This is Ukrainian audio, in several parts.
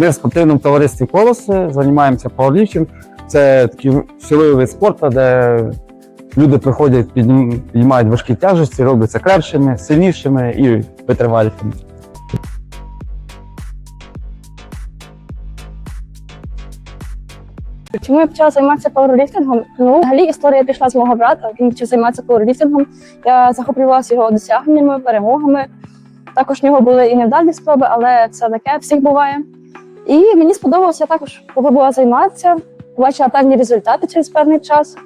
Ми в спортивному товаристві колоси займаємося пауерліфтингом. Це такий силовий вид спорту, де люди приходять, піднімають важкі тяжесті, робляться крепшими, сильнішими і витривалішими. Чому я почала займатися пауерліфтингом? Ну, взагалі історія пішла з мого брата. Він почав займатися пауерліфтингом. Я захоплювалася його досягненнями, перемогами. Також в нього були і невдалі спроби, але це таке, всіх буває. І мені сподобалося також попробувала займатися, побачила певні результати через певний час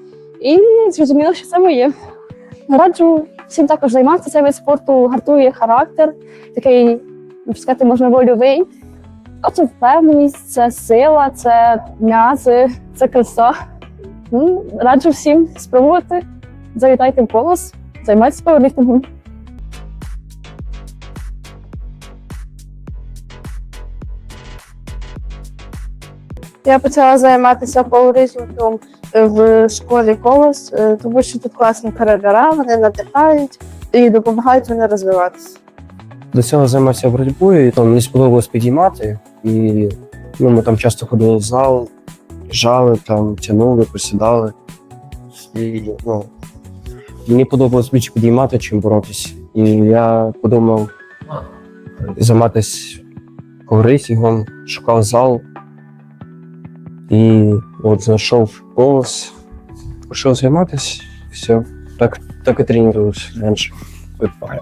і зрозуміла, що це моє. Раджу всім також займатися цей вид спорту, гартує характер, такий, сказати, можна вольовий. А це впевненість, це сила, це м'язи, це краса. Ну, раджу всім спробувати. Завітайте в колос, займайтеся пауерліфтингом. Я почала займатися пауерліфтингом в школі колос, е, тому що тут класні тренера, вони надихають і допомагають мені розвиватися. До цього займався боротьбою, і там мені сподобалось підіймати. І ну, ми там часто ходили в зал, жали, там, тягнули, посідали. І ну, мені подобалось більше підіймати, чим боротися. І я подумав займатися коврисінгом, шукав зал. І от знайшов голос, почав займатися, все. Так, так і тренувався менше. Випадає.